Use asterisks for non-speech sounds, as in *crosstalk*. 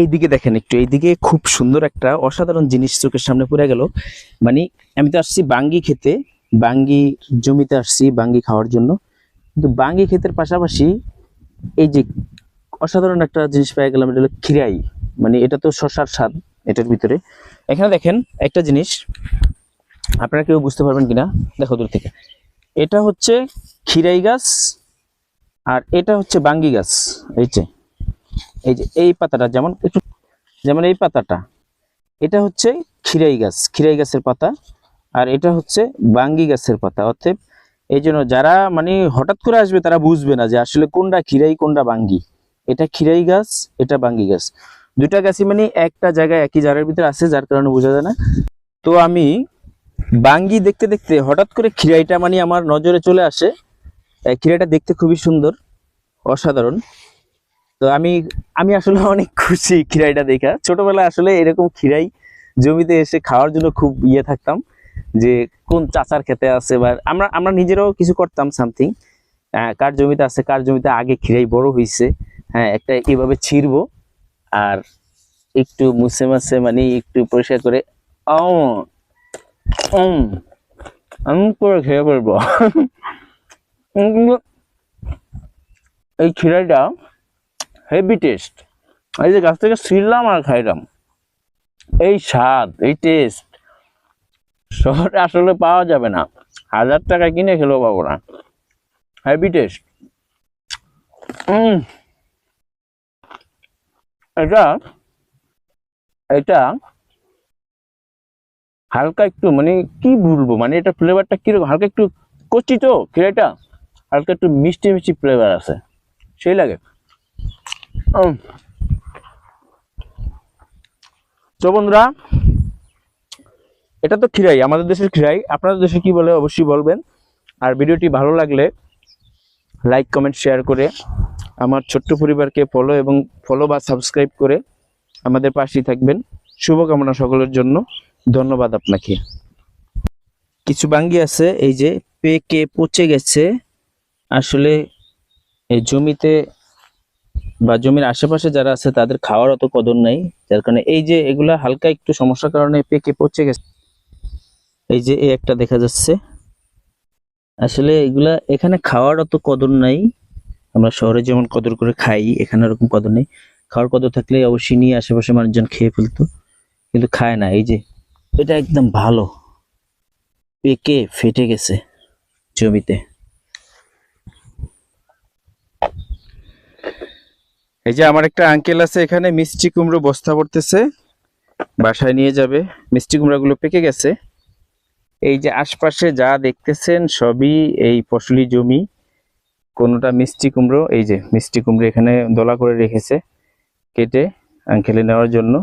এইদিকে দেখেন একটু, এইদিকে খুব সুন্দর একটা অসাধারণ জিনিস চোখের সামনে পড়ে গেল। মানে আমি তো আসছি বাঙ্গি খেতে, বাঙ্গি জমিতে আসছি বাঙ্গি খাওয়ার জন্য। কিন্তু বাঙ্গি ক্ষেতের পাশাপাশি এই যে অসাধারণ একটা জিনিস পেয়ে গেলাম, এটা হলো খিরাই। মানে এটা তো শশার স্বাদ এটার ভিতরে। এখানে দেখেন একটা জিনিস, আপনারা কেউ বুঝতে পারবেন কিনা? দেখো দূর থেকে। এটা হচ্ছে খিরাই গাছ আর এটা হচ্ছে বাঙ্গি গাছ, এই যে। এই যে, এই পাতাটা যেমন একটু, যেমন এই পাতাটা, এটা হচ্ছে খিরাই গাছ খিরাই গাছের পাতা, আর এটা হচ্ছে বাঙ্গি গাছের পাতা। অর্থাৎ এই জন্য যারা মানে হঠাৎ করে আসবে, তারা বুঝবে না যে আসলে কোনটা খিরাই কোনটা বাঙ্গি। এটা খিরাই গাছ, এটা বাঙ্গি গাছ। দুটা গাছই মানে একটা জায়গায় একই জায়গার ভিতরে আছে, যার কারণে বোঝা যায় না। তো আমি বাঙ্গি দেখতে দেখতে হঠাৎ করে খিরাইটা মানে আমার নজরে চলে আসে। খিরাইটা দেখতে খুবই সুন্দর, অসাধারণ। তো আমি আমি আসলে *laughs* অনেক খুশি খিরাইটা দেখা। ছোটবেলায় আসলে এরকম খিরাই জমিতে এসে খাওয়ার জন্য খুব ইয়ে থাকতাম যে কোন চাচার খেতে আছে বা আমরা আমরা নিজেরাও কিছু করতাম সামথিং কার জমিতে আছে, কার জমিতে আগে খিরাই বড় হয়েছে হ্যাঁ একটা এভাবে ছিড়বো আর একটু মুছে মাছে মানে একটু পরিষ্কার করে করে খেয়ে কিন্তু *laughs* এই খিরাইটা হেভি টেস্ট এই যে গাছ থেকে ছিঁড়লাম আর খাইলাম। এই স্বাদ, এই টেস্ট শহরে আসলে পাওয়া যাবে না। হাজার টাকা কিনে খেলেও পাবো না হেভি টেস্ট এটা এটা হালকা একটু মানে কি বলব? মানে এটা ফ্লেভারটা কীরকম? হালকা একটু কচি তো খিরাইটা হালকা একটু মিষ্টি মিষ্টি ফ্লেভার আছে। সেই লাগে। তো বন্ধুরা, এটা তো খিরাই আমাদের দেশের খিরাই আপনাদের দেশে কি বলে অবশ্যই বলবেন। আর ভিডিওটি ভালো লাগলে লাইক কমেন্ট শেয়ার করে আমার ছোট্ট পরিবারকে ফলো এবং ফলো বা সাবস্ক্রাইব করে আমাদের পাশেই থাকবেন। শুভকামনা সকলের জন্য। ধন্যবাদ আপনাকে। কিছু বাঙ্গি আছে, এই যে পেকে পচে গেছে। আসলে এই জমিতে বা জমির আশেপাশে যারা আছে, তাদের খাওয়ার অত কদর নেই। যার কারণে এই যে এগুলা হালকা একটু সমস্যার কারণে পেকে পচে গেছে। এই যে এই একটা দেখা যাচ্ছে। আসলে এগুলা এখানে খাওয়ার অত কদর নাই। আমরা শহরে যেমন কদর করে খাই, এখানে ওরকম কদর নেই। খাওয়ার কদর থাকলে অবশ্যই নিয়ে আশেপাশে মানুষজন খেয়ে ফেলতো, কিন্তু খায় না। এই যে, এটা একদম ভালো। পেকে, ফেটে গেছে জমিতে। এই যে আমার একটা আঙ্কেল আছে, এখানে মিষ্টি কুমড়ো বস্তা পড়তেছে বাসায় নিয়ে যাবে। মিষ্টি কুমড়াগুলো পেকে গেছে। এই যে আশপাশে যা দেখতেছেন, সবই এই ফসলি জমি। কোনোটা মিষ্টি কুমড়ো, এই যে মিষ্টি কুমড়ো এখানে দলা করে রেখেছে কেটে আঙ্কেলে নেওয়ার জন্য।